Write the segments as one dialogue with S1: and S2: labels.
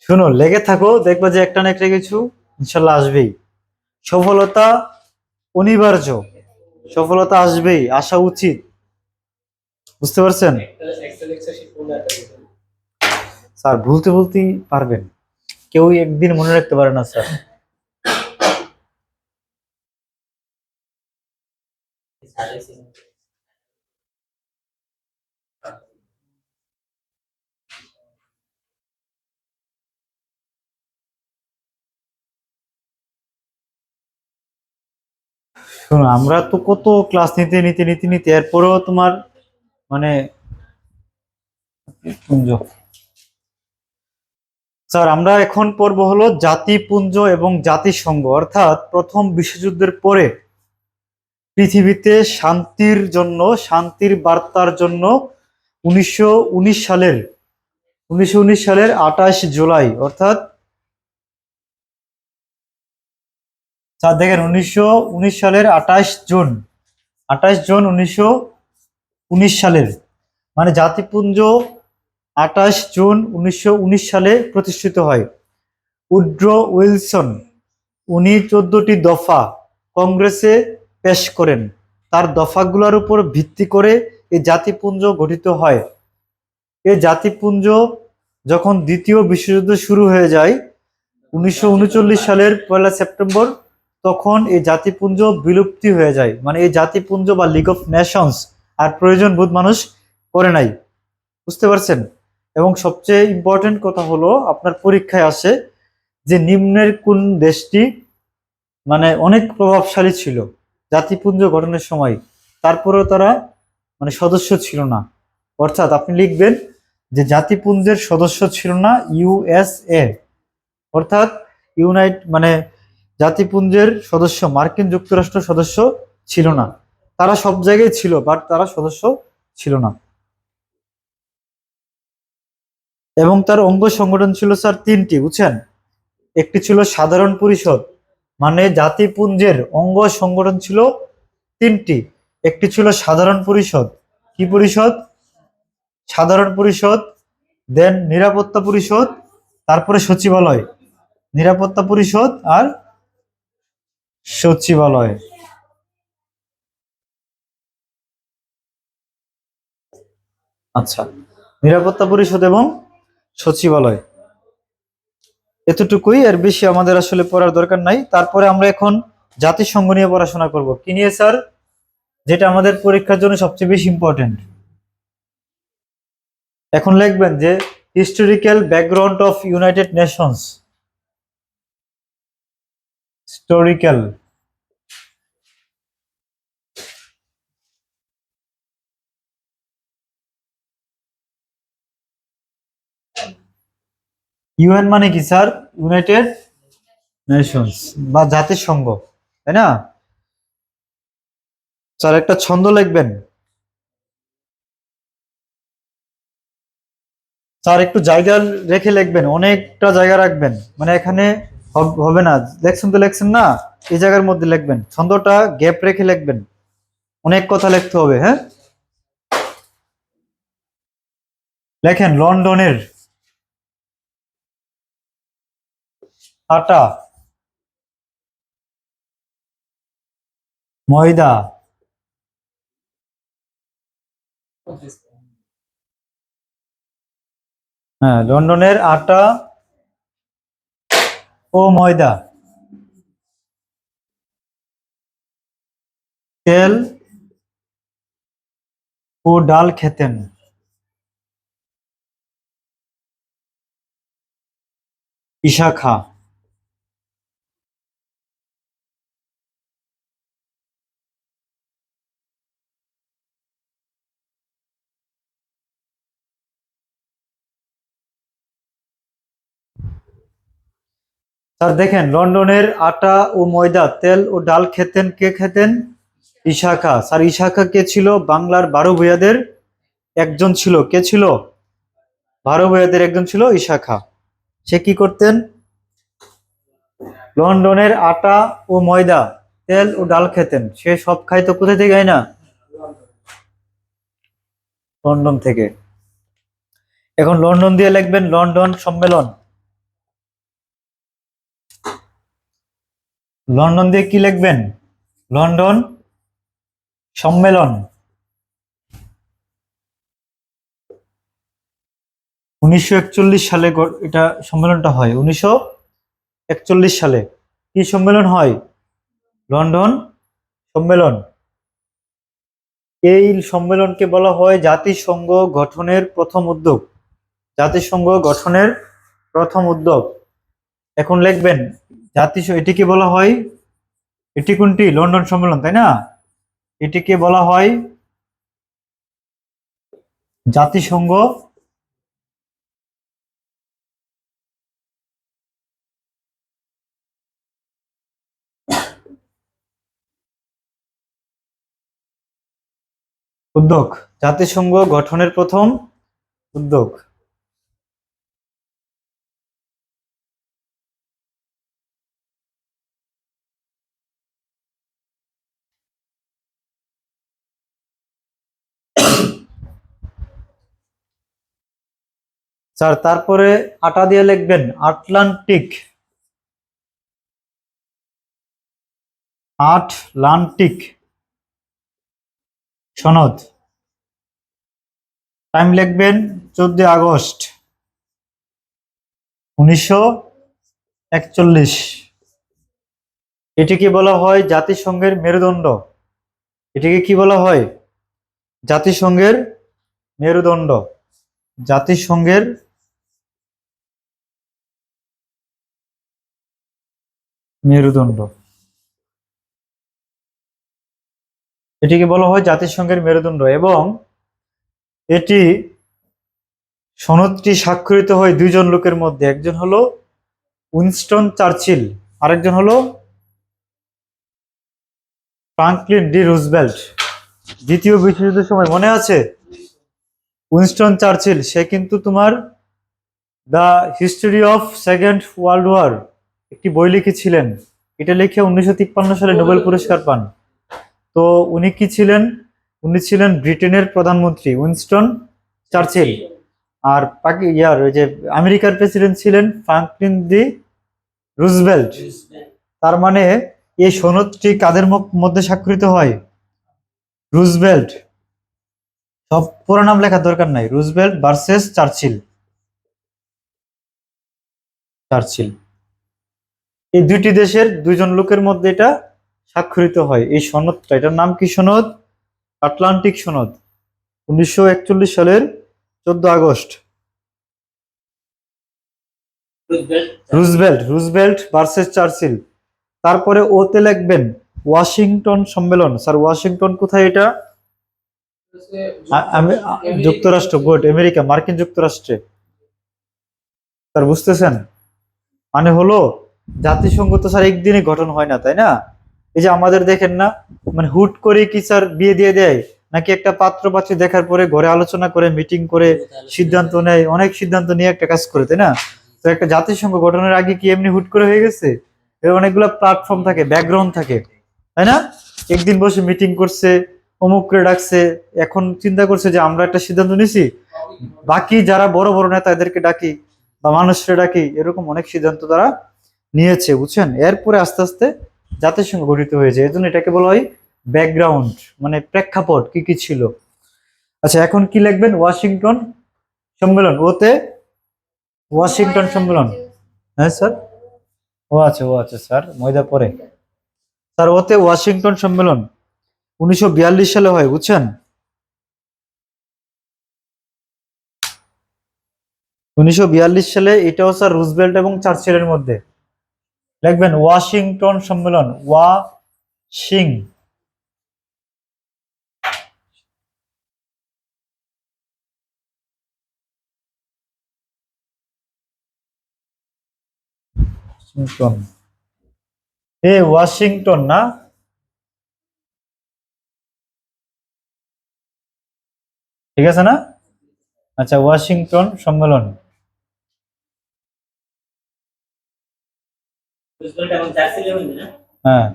S1: শুনো, লেগে থাকো, দেখবে যে একটা না একটা কিছু ইনশাল্লাহ আসবেই। সফলতা অনিবার্য। সফলতা আসবেই, আসা উচিত। বুঝতে পারছেন? স্যার, ভুলতে ভুলতেই পারবেন। কেউ একদিন মনে রাখতে পারে না, স্যার। শোনো, আমরা তো কত ক্লাস নিতে নিতে নিতে নিতে, এরপরেও তোমার মানে স্যার, আমরা এখন পড়ব হলো জাতিপুঞ্জ এবং জাতিসংঘ, অর্থাৎ প্রথম বিশ্বযুদ্ধের পরে পৃথিবীতে শান্তির জন্য, শান্তির বার্তার জন্য উনিশশো উনিশ সালের, উনিশশো উনিশ সালের আঠাশ জুলাই, অর্থাৎ দেখেন, উনিশশো উনিশ সালের আঠাশ জুন আঠাশ জুন উনিশশো উনিশ সালের মানে জাতিপুঞ্জ আঠাশ জুন উনিশশো উনিশ সালে প্রতিষ্ঠিত হয়। উড্রো উইলসন, উনি চোদ্দটি দফা কংগ্রেসে পেশ করেন। তার দফাগুলোর উপর ভিত্তি করে এই জাতিপুঞ্জ গঠিত হয়। এই জাতিপুঞ্জ যখন দ্বিতীয় বিশ্বযুদ্ধ শুরু হয়ে যায়, উনিশশো উনচল্লিশ সালের পয়লা সেপ্টেম্বর, তখন এই জাতিপুঞ্জ বিলুপ্তি হয়ে যায়। মানে এই জাতিপুঞ্জ বা লিগ অফ নেশনস আর প্রয়োজন বোধ মানুষ করে নাই। বুঝতে পারছেন? এবং সবচেয়ে ইম্পর্টেন্ট কথা হলো, আপনার পরীক্ষায় আসে যে নিম্নের কোন দেশটি মানে অনেক প্রভাবশালী ছিল। জাতিপুঞ্জ গঠনের সময়। তারপরেও তারা মানে সদস্য ছিল না। অর্থাৎ আপনি লিখবেন যে জাতিপুঞ্জের সদস্য ছিল না ইউএসএ অর্থাৎ ইউনাইট মানে জাতিপুঞ্জের সদস্য, মার্কিন যুক্তরাষ্ট্র সদস্য ছিল না। তারা সব জায়গায় ছিল, বাট তারা সদস্য ছিল না। এবং তার অঙ্গ সংগঠন ছিল, স্যার, তিনটি, বুঝছেন? একটি ছিল সাধারণ পরিষদ মানে জাতিপুঞ্জের অঙ্গ সংগঠন ছিল তিনটি। একটি ছিল সাধারণ পরিষদ। কি পরিষদ? সাধারণ পরিষদ, দেন নিরাপত্তা পরিষদ, তারপরে সচিবালয়। নিরাপত্তা পরিষদ আর সচিবালয়। আচ্ছা নিরাপত্তা পরিষদ এবং সচিবালয়। এতটুকুই, এর বেশি আমাদের আসলে পড়ার দরকার নাই। তারপরে আমরা এখন জাতিসংঘ নিয়ে পড়াশোনা করব। কি নিয়ে, স্যার? যেটা আমাদের পরীক্ষার জন্য সবচেয়ে বেশি ইম্পর্টেন্ট এখন লিখবেন যে historical background of United Nations historical UN মানে কি, স্যার? ইউনাইটেড নেশনস বা জাতিসংঘ, তাই না? স্যার, একটা ছন্দ লিখবেন। স্যার, একটু জায়গা রেখে লিখবেন, অনেকটা জায়গা রাখবেন। মানে এখানে হবে না। লেখছেন তো লেখছেন না? এই জায়গার মধ্যে লিখবেন। ছন্দটা গ্যাপ রেখে লিখবেন। অনেক কথা লিখতে হবে হ্যাঁ? লেখেন, লন্ডনের আটা। ময়দা। হ্যাঁ লন্ডনের আটা ও ময়দা। তেল ও ডাল খেতেন। ইশাখা। স্যার, দেখেন, লন্ডনের আটা ও ময়দা, তেল ও ডাল খেতেন, কে খেতেন? ইশাখা স্যার ইশাখা কে ছিল? বাংলার বারো ভূয়াদের একজন ছিল। কে ছিল? বারো ভূয়াদের একজন ছিল ইশাখা সে কি করতেন? লন্ডনের আটা ও ময়দা, তেল ও ডাল খেতেন। সে সব খাইতো কোথা থেকে না? লন্ডন থেকে। এখন লন্ডন দিয়ে লিখবেন লন্ডন সম্মেলন। লন্ডন দিয়ে কি লিখবেন? লন্ডন সম্মেলন। উনিশশো একচল্লিশ সালে এটা সম্মেলনটা হয়। উনিশশো একচল্লিশ সালে কি সম্মেলন হয়? লন্ডন সম্মেলন। এই সম্মেলনকে বলা হয় জাতিসংঘ গঠনের প্রথম উদ্যোগ। জাতিসংঘ গঠনের প্রথম উদ্যোগ। এখন লিখবেন জাতিসংঘ, এটিকে বলা হয় এটি কোনটি লন্ডন সম্মেলন, তাই না? এটিকে বলা হয় জাতিসংঘ উদ্যোগ। জাতিসংঘ গঠনের প্রথম উদ্যোগ। স্যার, তারপরে আটা দিয়ে লিখবেন, আটলান্টিক। আটলান্টিক। সনদ। টাইম লিখবেন চোদ্দ আগস্ট। উনিশশো একচল্লিশ। এটিকে বলা হয় জাতিসংঘের মেরুদণ্ড। এটিকে কি বলা হয়? জাতিসংঘের মেরুদণ্ড। জাতিসংঘের মেরুদণ্ড। এটিকে বলা হয় জাতিসংঘের মেরুদণ্ড এবং এটি সনদটি স্বাক্ষরিত হয় দুইজন লোকের মধ্যে, একজন হলো উইনস্টন চার্চিল, আরেকজন হলো ফ্রাঙ্কলিন ডি রুজবেল্ট দ্বিতীয় বিশ্বযুদ্ধের সময় মনে আছে? উইনস্টন চার্চিল, সে কিন্তু তোমার the history of second world war. একটি বই লিখেছিলেন। এটা লিখে উনিশশো তিপ্পান্ন সালে নোবেল পুরস্কার পান। তো উনি কি ছিলেন? উনি ছিলেন ব্রিটেনের প্রধানমন্ত্রী উইনস্টন চার্চিল। আর পাকি ইয়ার ওই যে আমেরিকার প্রেসিডেন্ট ছিলেন ফ্রাঙ্কলিন দি রুজবেল্ট তার মানে এই সনদটি কাদের মধ্যে স্বাক্ষরিত হয়? রুজবেল্ট সব পুরো নাম লেখার দরকার নাই। Roosevelt versus Churchill. চার্চিল। এই দুইটি দেশের দুইজন লোকের মধ্যে এটা স্বাক্ষরিত হয়। এই সনদটা এটার নাম কি সনদ? আটলান্টিক সনদ উনিশশো একচল্লিশ সালের চোদ্দ August. Roosevelt Roosevelt versus Churchill. তারপরে ওতে লিখবেন ওয়াশিংটন সম্মেলন। স্যার ওয়াশিংটন কোথায় এটা? আমি যুক্তরাষ্ট্র গুড আমেরিকা মার্কিন যুক্তরাষ্ট্রে। স্যার বুঝতেছেন? মানে হলো জাতিসংঘ তো স্যার একদিনে গঠন হয় না তাই না? এই যে আমাদের দেখেন না মানে হুট করে কি স্যার বিয়ে দিয়ে দেয় নাকি একটা পাত্র পাত্রী দেখার পরে ঘরে আলোচনা করে মিটিং করে সিদ্ধান্ত নেয় অনেক সিদ্ধান্ত নিয়ে একটা কাজ করে তাই না? তো একটা জাতিসংঘ গঠনের আগে কি এমনি হুট করে হয়ে গেছে? এর অনেকগুলো প্ল্যাটফর্ম থাকে ব্যাকগ্রাউন্ড থাকে তাই না? একদিন বসে মিটিং করছে অমুক করে ডাকছে এখন চিন্তা করছে যে আমরা একটা সিদ্ধান্ত নিছি বাকি যারা বড় বড় নেতা এদেরকে ডাকি বা মানুষরা ডাকি এরকম অনেক সিদ্ধান্ত তারা নিয়েছে, বুঝছেন? এরপরে আস্তে আস্তে জাতিসংঘ গঠিত হয়েছে। এই জন্য এটাকে বলা হয় ব্যাকগ্রাউন্ড মানে প্রেক্ষাপট, কি কি ছিল। আচ্ছা এখন কি লিখবেন? ওয়াশিংটন সম্মেলন। ওতে ওয়াশিংটন সম্মেলন। হ্যাঁ স্যার? ও আচ্ছা ও আচ্ছা স্যার, ময়দা পরে। স্যার, ওতে ওয়াশিংটন সম্মেলন উনিশশো বিয়াল্লিশ সালে হয়, বুঝছেন? উনিশশো বিয়াল্লিশ সালে এটাও, স্যার রুজবেল্ট এবং চার্চিলের মধ্যে। লিখবেন ওয়াশিংটন সম্মেলন ওয়াশিং। ওয়াশিংটন। এ ওয়াশিংটন না? ঠিক আছে না? আচ্ছা ওয়াশিংটন সম্মেলন
S2: রুজভেল্ট এবং চার্চিলের মধ্যে না
S1: হ্যাঁ।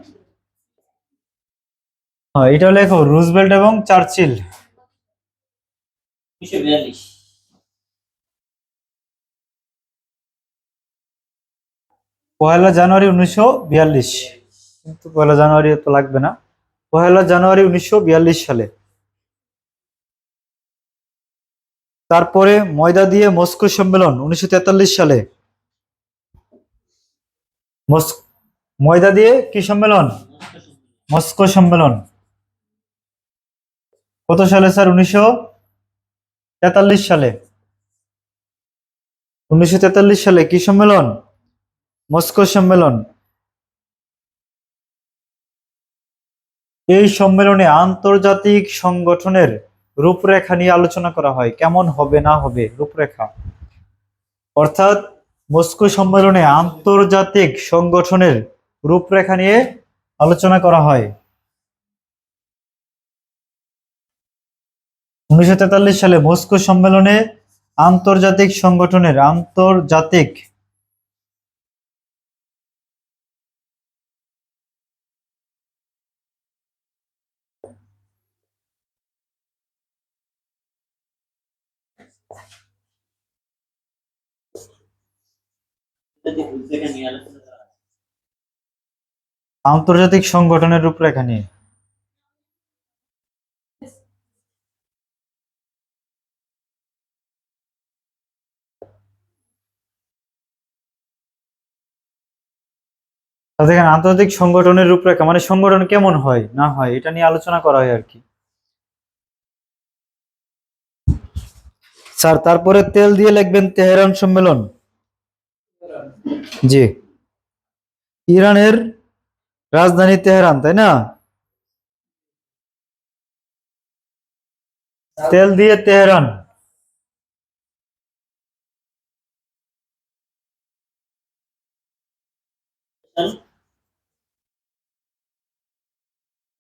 S1: হ্যাঁ এটা লেখো রুজভেল্ট এবং চার্চিল। পয়লা জানুয়ারি উনিশশো বিয়াল্লিশ। কিন্তু পয়লা জানুয়ারি তো লাগবে না। পয়লা জানুয়ারি উনিশশো বিয়াল্লিশ সালে। তারপরে ময়দা দিয়ে মস্কো সম্মেলন উনিশশো তেতাল্লিশ সালে। ময়দা দিয়ে কি সম্মেলন? মস্কো সম্মেলন। কত সালে স্যার? উনিশশো তেতাল্লিশ সালে। উনিশশো তেতাল্লিশ সালে কি সম্মেলন? মস্কো সম্মেলন। এই সম্মেলনে আন্তর্জাতিক সংগঠনের রূপরেখা নিয়ে আলোচনা করা হয়। কেমন হবে, না হবে, রূপরেখা। অর্থাৎ মস্কো সম্মেলনে আন্তর্জাতিক সংগঠনের রূপরেখা নিয়ে আলোচনা করা হয়। উনিশশো তেতাল্লিশ সালে মস্কো সম্মেলনে আন্তর্জাতিক সংগঠনের আন্তর্জাতিক
S2: যদি রুজভেল্ট নিয়ে আলোচনা করা হয়।
S1: আন্তর্জাতিক সংগঠনের রূপরেখা নিয়ে। দেখেন, আন্তর্জাতিক সংগঠনের রূপরেখা মানে সংগঠন কেমন হয়, না হয়, এটা নিয়ে আলোচনা করা হয় আর কি। স্যার, তারপরে তেল দিয়ে লিখবেন তেহরান সম্মেলন। জি। ইরানের রাজধানী তেহরান, তাই না? তেল দিয়ে তেহরান।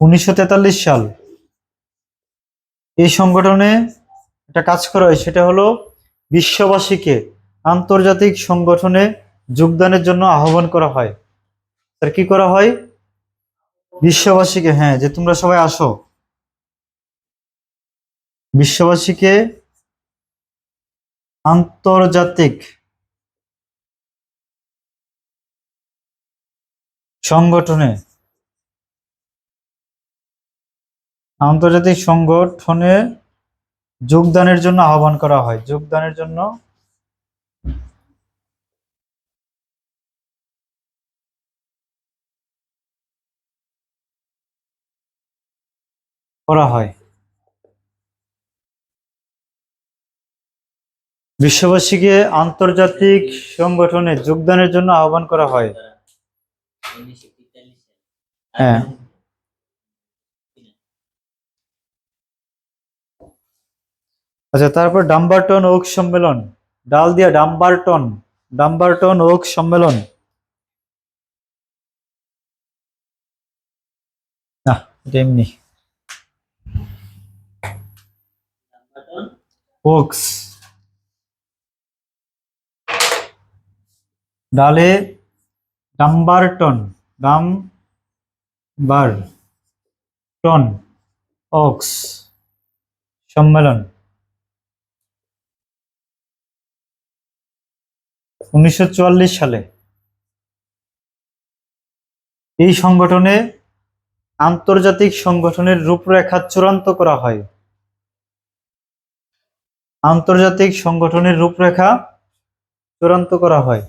S1: উনিশশো তেতাল্লিশ সাল। এই সংগঠনে একটা কাজ করা হয়, সেটা হলো বিশ্ববাসীকে আন্তর্জাতিক সংগঠনে যোগদানের জন্য আহ্বান করা হয়। স্যার, কি করা হয়? বিশ্ববাসীকে হ্যাঁ যে তোমরা সবাই আসো। বিশ্ববাসীকে আন্তর্জাতিক সংগঠনে আন্তর্জাতিক সংগঠনে যোগদানের জন্য আহ্বান করা হয়। যোগদানের জন্য করা হয় বিশ্ববাসীকে আন্তর্জাতিক সংগঠনে যোগদানের জন্য আহ্বান করা হয়। হ্যাঁ। আচ্ছা তারপর ডাম্বারটন ওক সম্মেলন ডাল দিয়া ডাম্বারটন ডাম্বারটন ওক সম্মেলন না এমনি ওকস ডালে ডাম্বারটন ডাম বার টন ওকস সম্মেলন। উনিশশো চুয়াল্লিশ সালে এই সংগঠনে আন্তর্জাতিক সংগঠনের রূপরেখা চূড়ান্ত করা হয়। আন্তর্জাতিক সংগঠনের রূপরেখা চূড়ান্ত করা হয়।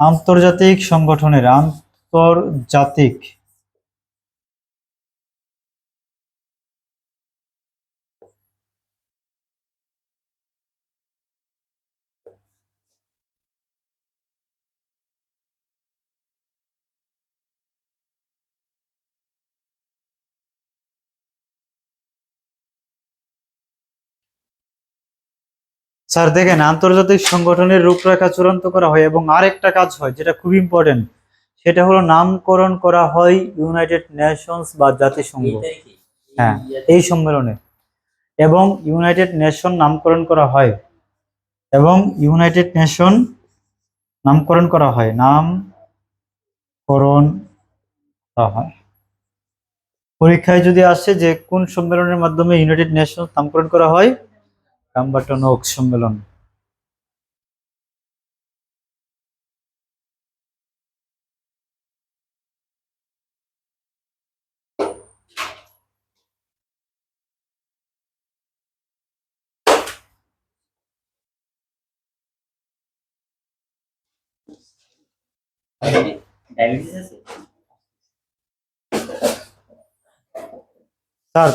S1: আন্তর্জাতিক সংগঠনের আন্তর্জাতিক স্যার দেখেন আন্তর্জাতিক সংগঠনের রূপরেখা চূড়ান্ত করা হয় এবং আরেকটা কাজ হয় যেটা খুব ইম্পর্টেন্ট সেটা হলো নামকরণ করা হয় ইউনাইটেড নেশনস বা জাতিসংঘ। হ্যাঁ এই সম্মেলনে। এবং ইউনাইটেড নেশন নামকরণ করা হয়। এবং ইউনাইটেড নেশন নামকরণ করা হয়। নামকরণ করা হয়। পরীক্ষায় যদি আসে যে কোন সম্মেলনের মাধ্যমে ইউনাইটেড নেশন নামকরণ করা হয় ডাম্বাটন ওক সম্মেলন।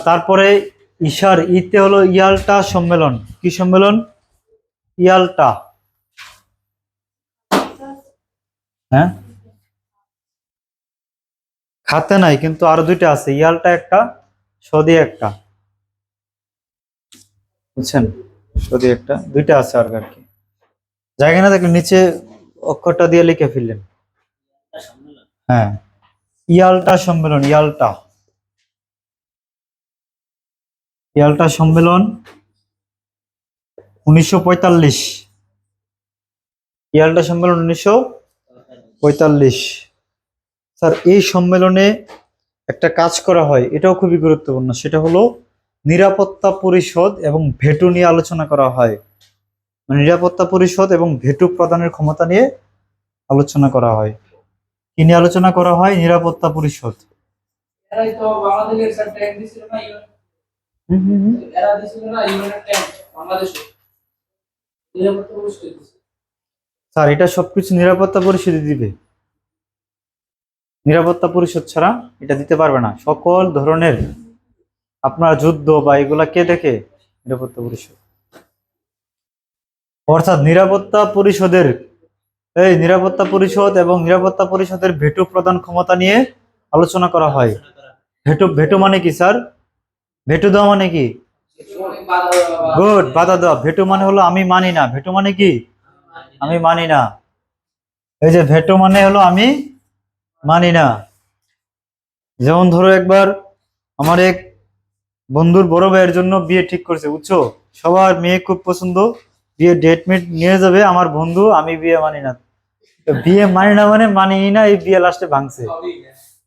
S1: তারপরে ইশার ইতে হলো ইয়ালটা সম্মেলন। কি সম্মেলন? ইয়ালটা। হ্যাঁ? খাতে নাই, কিন্তু আরও দুইটা আছে। ইয়ালটা একটা, সদি একটা। বুঝছেন? সদি একটা, দুইটা আছে আর কি জায়গা না থাকলে নিচে অক্ষরটা দিয়ে লিখে ফেললেন। হ্যাঁ। ইয়ালটা সম্মেলন, ইয়ালটা। ইয়ালটা সম্মেলন উনিশশো পঁয়তাল্লিশ। ইয়ালটা সম্মেলন উনিশশো পঁয়তাল্লিশ। স্যার, এই সম্মেলনে একটা কাজ করা হয়, এটাও খুবই গুরুত্বপূর্ণ। সেটা হলো নিরাপত্তা পরিষদ এবং ভেটু নিয়ে আলোচনা করা হয়। মানে নিরাপত্তা পরিষদ এবং ভেটু প্রদানের ক্ষমতা নিয়ে আলোচনা করা হয়। কি নিয়ে আলোচনা করা হয়? নিরাপত্তা পরিষদ।
S3: পরিষদ
S1: স্যার, এটা সবকিছু নিরাপত্তা পরিষদই দিবে। নিরাপত্তা পরিষদ ছাড়া এটা দিতে পারবে না। সকল ধরনের আপনার যুদ্ধ বা এগুলা কে দেখে? নিরাপত্তা পরিষদ। অর্থাৎ নিরাপত্তা পরিষদের, এই নিরাপত্তা পরিষদ এবং নিরাপত্তা পরিষদের ভেটো প্রদান ক্ষমতা নিয়ে আলোচনা করা হয়। ভেটো ভেটো মানে কি, স্যার? ভেটো দেওয়া মানে কি? গুড বাধা দেওয়া। ভেটো মানে হলো আমি মানি না। ভেটো মানে কি? আমি মানি না। এই যে ভেটো মানে হলো আমি মানি না। যেমন ধরো একবার আমার এক বন্ধুর বড় ভাইয়ের জন্য বিয়ে ঠিক করছে, বুঝছ? সবার মেয়ে খুব পছন্দ। বিয়ে ডেট মিট নিয়ে যাবে। আমার বন্ধু, আমি বিয়ে মানি না। বিয়ে মানি না মানে মানি না, এই বিয়ে লাস্টে ভাঙছে।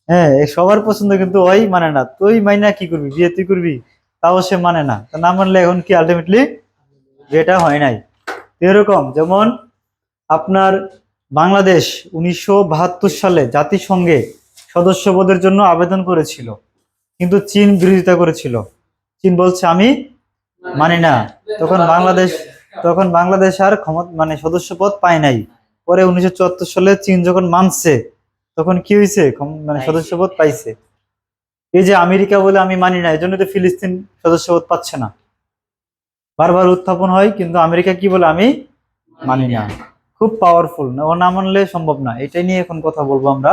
S1: হ্যাঁ সবার পছন্দ কিন্তু ওই মানে না। তুই মাইনা কি করবি? বিয়ে তুই করবি? তাও সে মানে না। তা না মানলে এখন কি আলটিমেটলি বিয়েটা হয় নাই। এরকম, যেমন আপনার বাংলাদেশ উনিশশো বাহাত্তর সালে জাতিসংঘে সদস্যপদের জন্য আবেদন করেছিল। কিন্তু চীন বিরোধিতা করেছিল। চীন বলছে, আমি মানি না। তখন বাংলাদেশ তখন বাংলাদেশ আর ক্ষমতা মানে সদস্যপদ পায় নাই। পরে উনিশশো চুয়াত্তর সালে চীন যখন মানছে তখন কি হয়েছে মানে। সদস্যপদ পাইছে। এই যে আমেরিকা বলে আমি মানি না এই জন্য তো ফিলিস্তিন সদস্যপদ পাচ্ছে না। বারবার উত্থাপন হয় কিন্তু আমেরিকা কি বলে? আমি মানি না। খুব পাওয়ারফুল ও না মানলে সম্ভব না। এটাই নিয়ে এখন কথা বলব আমরা।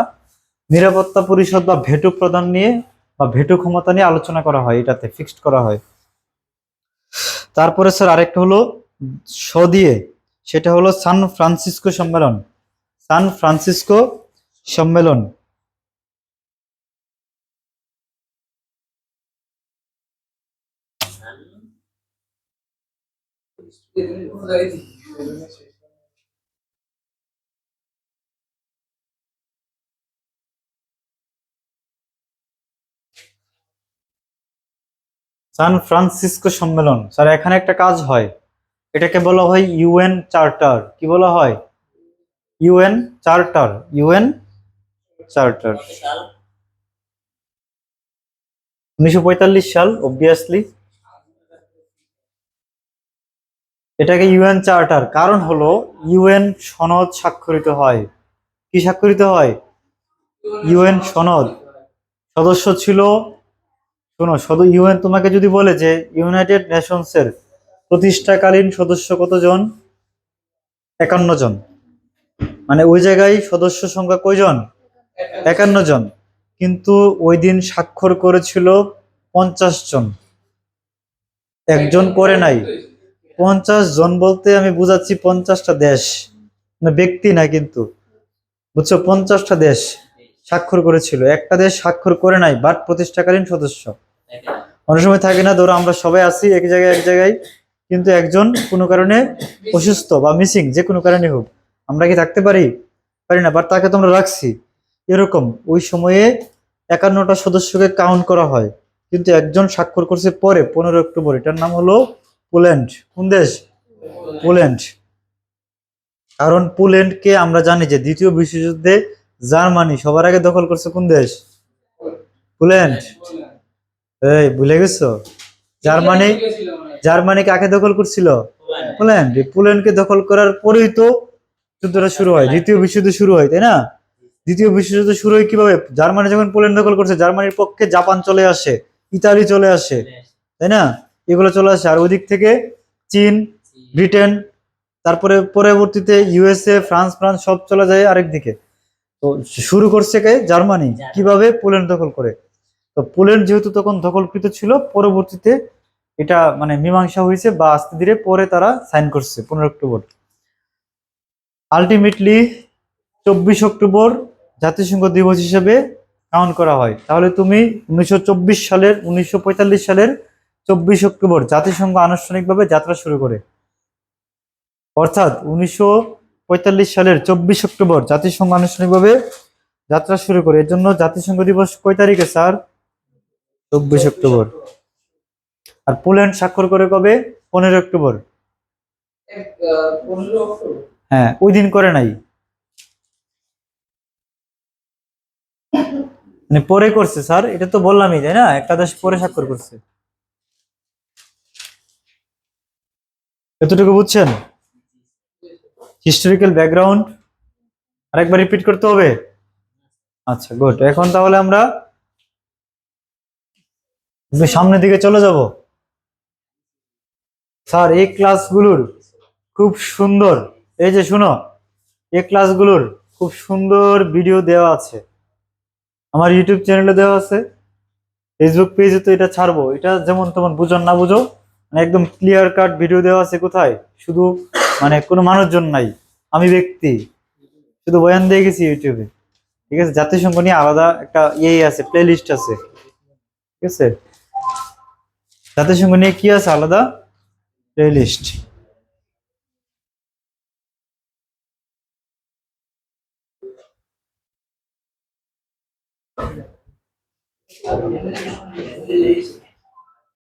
S1: নিরাপত্তা পরিষদ বা ভেটো প্রদান নিয়ে বা ভেটো ক্ষমতা নিয়ে আলোচনা করা হয় এটাতে ফিক্সড করা হয়। তারপরে স্যার আরেকটা হলো সদিয়ে। সেটা হলো সান ফ্রান্সিসকো সম্মেলন। সান ফ্রান্সিসকো সম্মেলন। সান ফ্রান্সিসকো সম্মেলন। স্যার, এখানে একটা কাজ হয়। এটাকে বলা হয় ইউএন চার্টার। কি বলা হয়? UN charter. ইউএন চার্টার উনিশশো পঁয়তাল্লিশ সাল অবভিয়াসলি এটাকে ইউএন চার্টার কারণ হলো ইউএন সনদ স্বাক্ষরিত হয়। কি স্বাক্ষরিত হয়? ইউএন সনদ। সদস্য ছিল শোনো সদ ইউএন তোমাকে যদি বলে যে ইউনাইটেড নেশনসের প্রতিষ্ঠাকালীন সদস্য কতজন? একান্ন জন। মানে ওই জায়গায় সদস্য সংখ্যা কয়জন? একান্ন জন। কিন্তু ওই দিন স্বাক্ষর করেছিল পঞ্চাশ জন। একজন করে নাই। পঞ্চাশ জন বলতে আমি বুঝাচ্ছি পঞ্চাশটা দেশ। মানে ব্যক্তি না কিন্তু। বুঝছ? পঞ্চাশটা দেশ স্বাক্ষর করেছিল। একটা দেশ স্বাক্ষর করে নাই, বাট প্রতিষ্ঠাকালীন সদস্য। অনেক সময় থাকে না, ধরো আমরা সবাই আছি এক জায়গায় এক জায়গায়, কিন্তু একজন কোনো কারণে অসুস্থ বা মিসিং যে কোনো কারণে হোক। আমরা কি থাকতে পারি? পারি না, বাট তাকে তোমরা রাখছি। এরকম। ওই সময়ে একান্নটা সদস্যকে কাউন্ট করা হয়। কিন্তু একজন স্বাক্ষর করছে পরে, পনেরো অক্টোবর। এটার নাম হলো পোল্যান্ড কোন দেশ? পোল্যান্ড কারণ পোল্যান্ডকে আমরা জানি যে দ্বিতীয় বিশ্বযুদ্ধে জার্মানি সবার আগে দখল করছে কোন দেশ? পোল্যান্ড এই, ভুলে গেছো? জার্মানি জার্মানি কাকে দখল করছিল? পোল্যান্ড পোল্যান্ডকে দখল করার পরেই তো যুদ্ধটা শুরু হয়, দ্বিতীয় বিশ্বযুদ্ধ শুরু হয়, তাই না? দ্বিতীয় বিশ্বযুদ্ধ শুরু হয় কীভাবে? জার্মানি যখন পোল্যান্ড দখল করছে জার্মানির পক্ষে জাপান চলে আসে ইতালি চলে আসে তাই না? এগুলো চলে আসে। আর ওদিক থেকে চীন ব্রিটেন তারপরে পরবর্তীতে ইউএসএ ফ্রান্স ফ্রান্স সব চলে যায় আরেক দিকে। তো শুরু করছে কে? জার্মানি। কীভাবে? পোল্যান্ড দখল করে। তো পোল্যান্ড যেহেতু তখন দখলকৃত ছিল পরবর্তীতে এটা মানে মীমাংসা হয়েছে বা আস্তে ধীরে পরে তারা সাইন করছে পনেরো অক্টোবর। আলটিমেটলি চব্বিশ অক্টোবর জাতিসংঘ দিবস হিসেবে কাউন্ট করা হয়। তাহলে তুমি উনিশশো চব্বিশ সালের উনিশশো পঁয়তাল্লিশ সালের চব্বিশ অক্টোবর জাতিসংঘ আনুষ্ঠানিকভাবে যাত্রা শুরু করে। অর্থাৎ উনিশশো পঁয়তাল্লিশ সালের চব্বিশ অক্টোবর জাতিসংঘ আনুষ্ঠানিকভাবে যাত্রা শুরু করে। এর জন্য জাতিসংঘ দিবস কয় তারিখে স্যার? চব্বিশ অক্টোবর। আর পোল্যান্ড স্বাক্ষর করে কবে? পনেরো অক্টোবর। হ্যাঁ ওই দিন করে নাই। মানে পরে করছে স্যার। এটা তো বললামই তাই না? একটা দেশ পরে স্বাক্ষর করছে। এতটুকু বুঝছেন? হিস্টোরিক্যাল ব্যাকগ্রাউন্ড আরেকবার রিপিট করতে হবে? আচ্ছা গুড এখন তাহলে আমরা সামনের দিকে চলে যাব। স্যার এই ক্লাসগুলোর খুব সুন্দর। এই যে শুনো এই ক্লাসগুলোর খুব সুন্দর ভিডিও দেওয়া আছে। আমার ইউটিউব চ্যানেলে দেওয়া আছে। ফেসবুক পেজে তো এটা ছাড়বো। এটা যেমন তেমন বুঝো না বুঝো মানে একদম ক্লিয়ার কাট ভিডিও দেওয়া আছে কোথায়? শুধু মানে কোনো মানুষজন নাই, আমি ব্যক্তি। শুধু বয়ান দিয়ে গেছি ইউটিউবে ঠিক আছে? জাতিসংঘ নিয়ে আলাদা একটা ইয়ে আছে প্লে লিস্ট আছে। ঠিক আছে? জাতিসংঘ নিয়ে কি আছে? আলাদা প্লে লিস্ট
S3: Gracias.